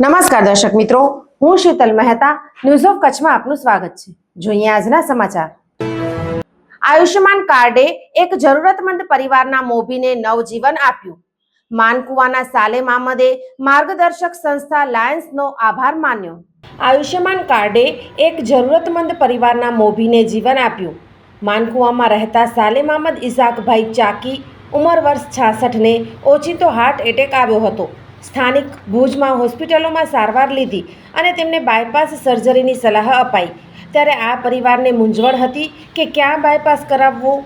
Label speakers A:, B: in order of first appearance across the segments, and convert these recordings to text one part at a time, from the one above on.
A: નમસ્કાર દર્શક મિત્રો, હું શીતલ મહેતા ન્યૂઝ ઓફ કચ્છમાં આપનું સ્વાગત છે. જોઈએ આજના સમાચાર. આયુષ્યમાન કાર્ડે એક જરૂરતમંદ પરિવારના મોભીને નવજીવન આપ્યું. માનકુવાના સાલે મામદે માર્ગદર્શક સંસ્થા લાયન્સનો આભાર માન્યો. આયુષ્યમાન કાર્ડે એક જરૂરતમંદ પરિવારના મોભીને જીવન આપ્યું. માનકુવામાં રહેતા સાલે મામદ ઇસાકભાઈ ચાકી ઉંમર વર્ષ છાસઠને ઓચિંતો હાર્ટ એટેક આવ્યો હતો. સ્થાનિક ભુજમાં હોસ્પિટલોમાં સારવાર લીધી અને તેમને બાયપાસ સર્જરીની સલાહ અપાઈ. ત્યારે આ પરિવારને મૂંઝવણ હતી કે ક્યાં બાયપાસ કરાવવું,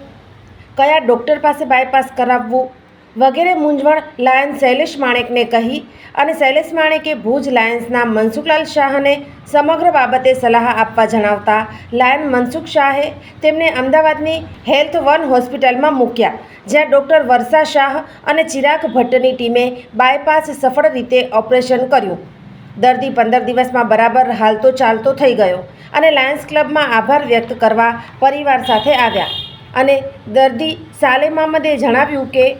A: કયા ડૉક્ટર પાસે બાયપાસ કરાવવું વગેરે મૂંઝવણ લાયન શૈલેષ માણેકને કહી અને શૈલેષ માણેકે ભુજ લાયન્સના મનસુખલાલ શાહને સમગ્ર બાબતે સલાહ આપવા જણાવતા લાયન મનસુખ શાહે તેમને અમદાવાદની હેલ્થ વન હોસ્પિટલમાં મૂક્યા, જ્યાં ડૉક્ટર વર્ષા શાહ અને ચિરાગ ભટ્ટની ટીમે બાયપાસ સફળ રીતે ઓપરેશન કર્યું. દર્દી પંદર દિવસમાં બરાબર હાલતો ચાલતો થઈ ગયો અને લાયન્સ ક્લબમાં આભાર વ્યક્ત કરવા પરિવાર સાથે આવ્યા. અને દર્દી સાલે મામદે જણાવ્યું કે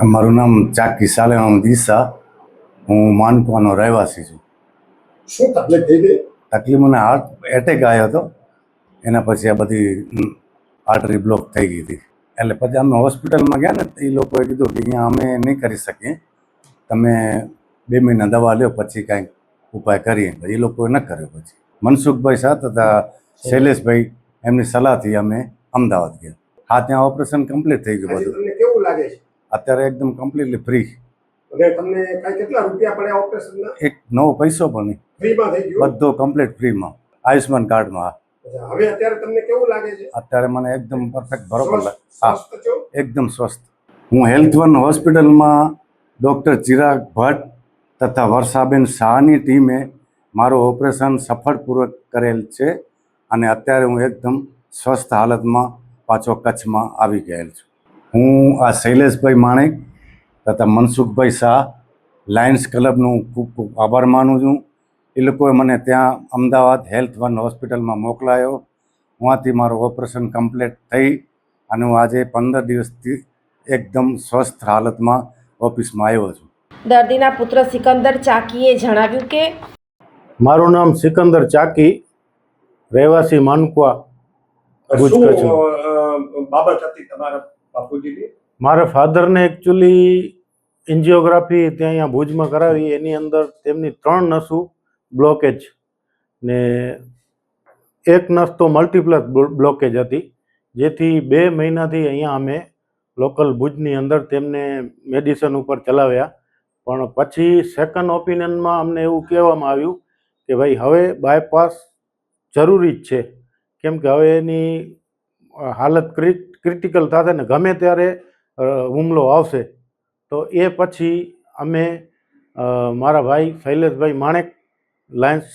B: મારું નામ ચાકી સાલેમામ દિશા હું માનકવાનો રહેવાસી છું.
C: શું તકલીફ થઈ ગઈ?
B: તકલીફ મને હાર્ટ એટેક આવ્યો હતો. એના પછી આ બધી આર્ટરી બ્લોક થઈ ગઈ હતી. એટલે પછી અમે હોસ્પિટલમાં ગયા ને એ લોકોએ કીધું કે અહીંયા અમે નહીં કરી શકીએ. તમે બે મહિના દવા લ્યો પછી કાંઈક ઉપાય કરીએ. એ લોકોએ ન કર્યો પછી. મનસુખભાઈ સાથ હતા શૈલેષભાઈ એમની સલાહથી અમે અમદાવાદ ગયા. હા ત્યાં ઓપરેશન કમ્પ્લીટ થઈ ગયું બધું.
C: કેવું લાગે છે?
B: અત્યારે એકદમ કમ્પ્લીટલી ફ્રી
C: તમને કેટલા રૂપિયા પડ્યા ઓપરેશનના
B: એક નવો પૈસો પણ નહીં.
C: ફ્રીમાં થઈ ગયું?
B: બધો કમ્પ્લીટ ફ્રીમાં આયુષ્માન કાર્ડમાં
C: હવે અત્યારે તમને કેવું લાગે છે?
B: અત્યારે મને એકદમ પરફેક્ટ બરોબર લાગે. હા. એકદમ સ્વસ્થ. હું હેલ્થ વન હોસ્પિટલમાં ડૉક્ટર ચિરાગ ભટ્ટ તથા વર્ષાબેન શાહની ટીમે મારું ઓપરેશન સફળપૂર્વક કરેલ છે અને અત્યારે હું એકદમ સ્વસ્થ હાલતમાં પાછો કચ્છમાં આવી ગયેલ છું. હું આ શૈલેષભાઈ માણેક તથા મનસુખભાઈ શાહ લાયન્સ ક્લબનું ખૂબ ખૂબ આભાર માનું છું. એ લોકોએ મને ત્યાં અમદાવાદ હેલ્થ વન હોસ્પિટલમાં મોકલાયો. ત્યાંથી મારું ઓપરેશન કમ્પ્લીટ થઈ અને હું આજે પંદર દિવસથી એકદમ સ્વસ્થ હાલતમાં ઓફિસમાં આવ્યો છું.
A: દર્દીના પુત્ર સિકંદર ચાકીએ જણાવ્યું કે
D: મારું નામ સિકંદર ચાકી રહેવાસી માનકુવા
C: બાબત હતી તમારા બાપુજીની?
D: મારા ફાધરને એકચ્યુઅલી એન્જિયોગ્રાફી ત્યાં અહીંયા ભુજમાં કરાવી, એની અંદર તેમની ત્રણ નસું બ્લોકેજ ને એક નસ તો મલ્ટીપ્લસ બ્લોકેજ હતી, જેથી બે મહિનાથી અહીંયા અમે લોકલ ભુજની અંદર તેમને મેડિસન ઉપર ચલાવ્યા. પણ પછી સેકન્ડ ઓપિનિયનમાં અમને એવું કહેવામાં આવ્યું કે ભાઈ, હવે બાયપાસ જરૂરી જ છે. કેમ કે હવે એની હાલત હાલત ક્રિટિકલ થશે ને ગમે ત્યારે હુમલો આવશે, તો એ પછી અમે મારા ભાઈ શૈલેષભાઈ માણેક, લાયન્સ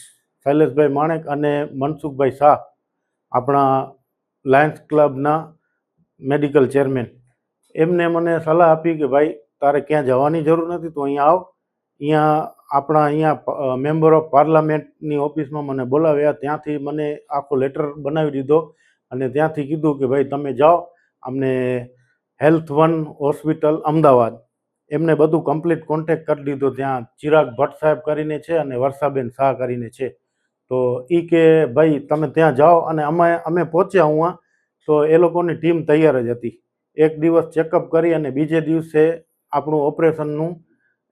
D: શૈલેષભાઈ માણેક અને મનસુખભાઈ શાહ આપણા લાયન્સ ક્લબના મેડિકલ ચેરમેન. એમને મને સલાહ આપી કે ભાઈ, તારે ક્યાં જવાની જરૂર નથી, તું અહીંયા આવ. અહીંયા આપણા અહીંયા મેમ્બર ઓફ પાર્લામેન્ટની ઓફિસમાં મને બોલાવ્યા, ત્યાંથી મને આખો લેટર બનાવી દીધો અને ત્યાંથી કીધું કે ભાઈ, તમે જાઓ. અમને હેલ્થ વન હોસ્પિટલ અમદાવાદ, એમને બધું કમ્પ્લીટ કોન્ટેક કરી દીધો. ત્યાં ચિરાગ ભટ્ટ સાહેબ કરીને છે અને વર્ષાબેન શાહ કરીને છે. તો એ કે, ભાઈ, તમે ત્યાં જાઓ અને અમે અમે પહોંચ્યા હું તો એ લોકોની ટીમ તૈયાર જ હતી. એક દિવસ ચેકઅપ કરી અને બીજે દિવસે આપણું ઓપરેશનનું,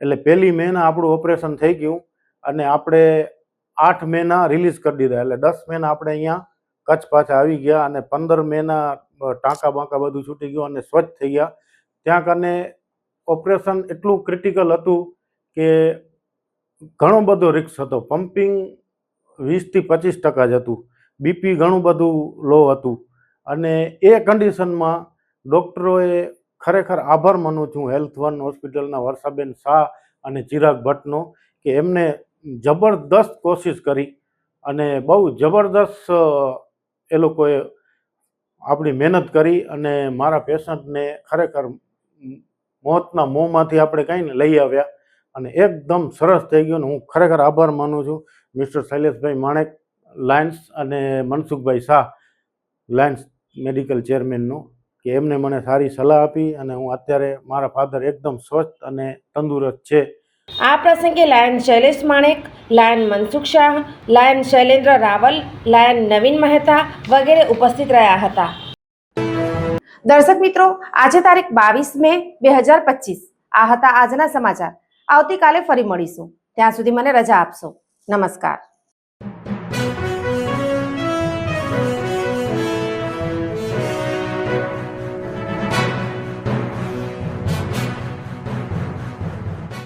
D: એટલે પહેલી મેના આપણું ઓપરેશન થઈ ગયું અને આપણે આઠ મેના રિલીઝ કરી દીધા. એટલે દસ મેના આપણે અહીંયા કચ્છ પાછા આવી ગયા અને પંદર મેના ટાંકા બાંકા બધું છૂટી ગયું અને સ્વચ્છ થઈ ગયા. ત્યાં કને ઓપરેશન એટલું ક્રિટિકલ હતું કે ઘણો બધો રિસ્ક હતો. પમ્પિંગ વીસથી પચીસ ટકા જ હતું. બીપી ઘણું બધું લો હતું. અને એ કન્ડિશનમાં ડૉક્ટરોએ ખરેખર આભાર માનું છું હેલ્થ વન હોસ્પિટલના વર્ષાબેન શાહ અને ચિરાગ ભટ્ટનો કે એમને જબરદસ્ત કોશિશ કરી અને બહુ જબરદસ્ત એ લોકોએ આપણી મહેનત કરી અને મારા પેશન્ટને ખરેખર મોતના મોંમાંથી આપણે કંઈને લઈ આવ્યા અને એકદમ સરસ થઈ ગયું હું ખરેખર આભાર માનું છું. મિસ્ટર શૈલેષભાઈ માણેક, લાયન્સ અને મનસુખભાઈ શાહ, લાયન્સ મેડિકલ ચેરમેનનો, કે એમને મને સારી સલાહ આપી અને હું અત્યારે મારા ફાધર એકદમ સ્વસ્થ અને તંદુરસ્ત છે.
A: આ પ્રસંગે Lion Shailesh Manek, Lion Mansukh Shah, Lion Shailendra Raval, Lion Navin Mehta વગેરે ઉપસ્થિત રહ્યા હતા. દર્શક મિત્રો, આજે તારીખ બાવીસ મે બે હજાર પચીસ. આ હતા આજના સમાચાર. આવતીકાલે ફરી મળીશું. ત્યાં સુધી મને રજા આપશો. નમસ્કાર.